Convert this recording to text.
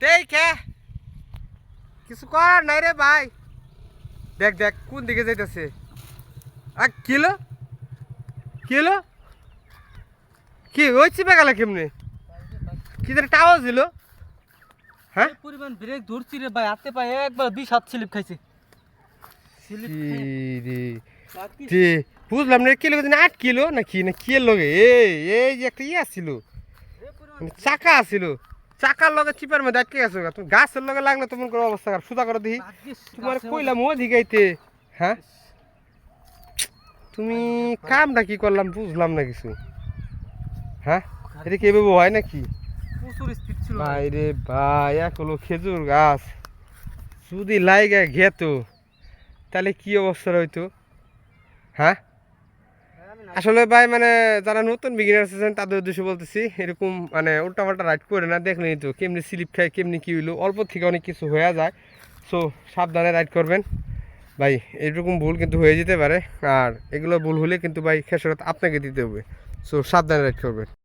দেখে কিছু করার নাই রে ভাই। দেখ দেখ কোন দিকে যাইতেছে? আর কিলো কিলো কি ওই চিপে গেল কেমনি? কি যেন টাওয়ার ছিল হ্যাঁ? পরিমাণ ব্রেক ধরছি রে ভাই হাতে পায়ে একবার বিষ হাত স্লিপ খাইছে। বুঝলাম না কিলো না আট কিলো না কি না কি লগে? এই এই যে একটা ইয়ে ছিল মানে চাকা ছিল চাকার লগে চিপার মধ্যে আটকে গেছো। তুমি গাছের লগে লাগলে তোমার কোনো অবস্থা খারাপ। সুদা করে দিই। তোমার কইলাম ও দিগাইতে হ্যাঁ? তুমি কামটা কি করলাম বুঝলাম না কিছু। হ্যাঁ? এটা কি এভাবে হয় নাকি? প্রচুর স্পিড ছিল। ভাই রে ভাই এক হলো খেজুর গাছ। যদি লাইগা ঘেত তাহলে কি অবস্থা হইতো হ্যাঁ? আসলে ভাই মানে যারা নতুন বিগিনার আছেন, তাদের উদ্দেশ্যে বলতেছি, এরকম মানে উল্টাপাল্টা রাইড করে না দেখলেনি তো কেমনি স্লিপ খায়, কেমনি কি হইল, অল্প থেকে অনেক কিছু হয়ে যায়। সো সাবধানে রাইড করবেন। ভাই, এরকম ভুল কিন্তু হয়ে যেতে পারে। আর এগুলো ভুল হলে কিন্তু ভাই, খেসারত আপনাকে দিতে হবে। সো সাবধানে রাইড করবেন।